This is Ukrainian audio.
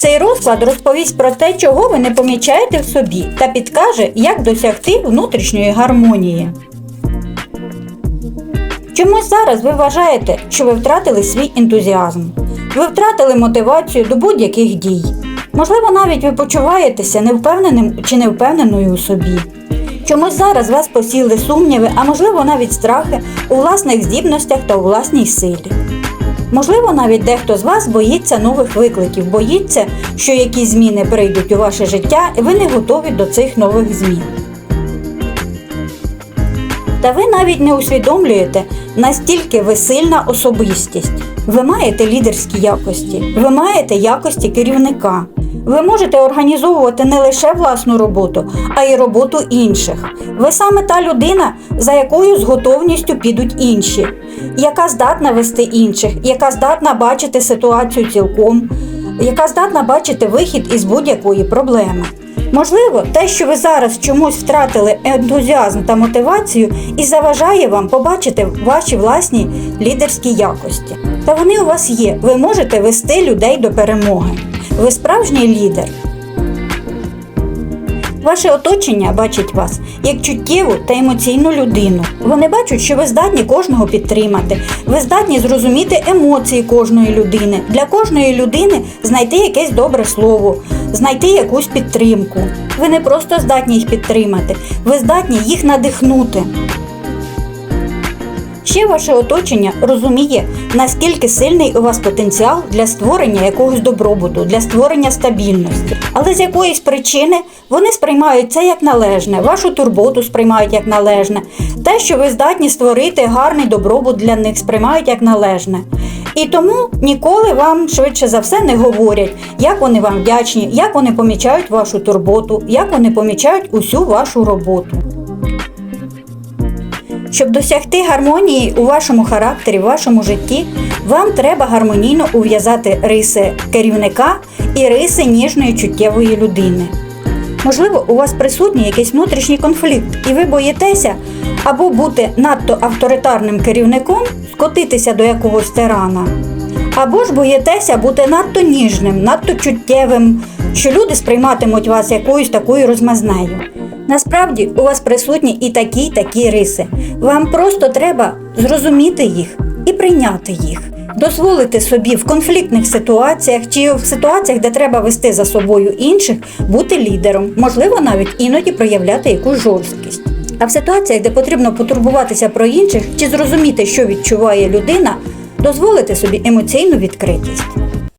Цей розклад розповість про те, чого ви не помічаєте в собі, та підкаже, як досягти внутрішньої гармонії. Чомусь зараз ви вважаєте, що ви втратили свій ентузіазм. Ви втратили мотивацію до будь-яких дій. Можливо, навіть ви почуваєтеся невпевненим чи невпевненою у собі. Чомусь зараз вас посіли сумніви, а можливо навіть страхи у власних здібностях та у власній силі. Можливо, навіть дехто з вас боїться нових викликів, боїться, що якісь зміни прийдуть у ваше життя, і ви не готові до цих нових змін. Та ви навіть не усвідомлюєте, настільки ви сильна особистість. Ви маєте лідерські якості, ви маєте якості керівника. Ви можете організовувати не лише власну роботу, а й роботу інших. Ви саме та людина, за якою з готовністю підуть інші, яка здатна вести інших, яка здатна бачити ситуацію цілком, яка здатна бачити вихід із будь-якої проблеми. Можливо, те, що ви зараз чомусь втратили ентузіазм та мотивацію, і заважає вам побачити ваші власні лідерські якості. Та вони у вас є. Ви можете вести людей до перемоги. Ви справжній лідер. Ваше оточення бачить вас як чуттєву та емоційну людину. Вони бачать, що ви здатні кожного підтримати. Ви здатні зрозуміти емоції кожної людини. Для кожної людини знайти якесь добре слово, знайти якусь підтримку. Ви не просто здатні їх підтримати, ви здатні їх надихнути. Ще ваше оточення розуміє, наскільки сильний у вас потенціал для створення якогось добробуту, для створення стабільності. Але з якоїсь причини вони сприймають це як належне, вашу турботу сприймають як належне, те, що ви здатні створити гарний добробут для них, сприймають як належне. І тому ніколи вам швидше за все не говорять, як вони вам вдячні, як вони помічають вашу турботу, як вони помічають усю вашу роботу. Щоб досягти гармонії у вашому характері, в вашому житті, вам треба гармонійно ув'язати риси керівника і риси ніжної чуттєвої людини. Можливо, у вас присутній якийсь внутрішній конфлікт, і ви боїтеся або бути надто авторитарним керівником, скотитися до якогось тирана, або ж боїтеся бути надто ніжним, надто чуттєвим, що люди сприйматимуть вас якоюсь такою розмазнею. Насправді у вас присутні і такі, й такі риси. Вам просто треба зрозуміти їх і прийняти їх. Дозволити собі в конфліктних ситуаціях чи в ситуаціях, де треба вести за собою інших, бути лідером, можливо, навіть іноді проявляти якусь жорсткість. А в ситуаціях, де потрібно потурбуватися про інших чи зрозуміти, що відчуває людина, дозволити собі емоційну відкритість.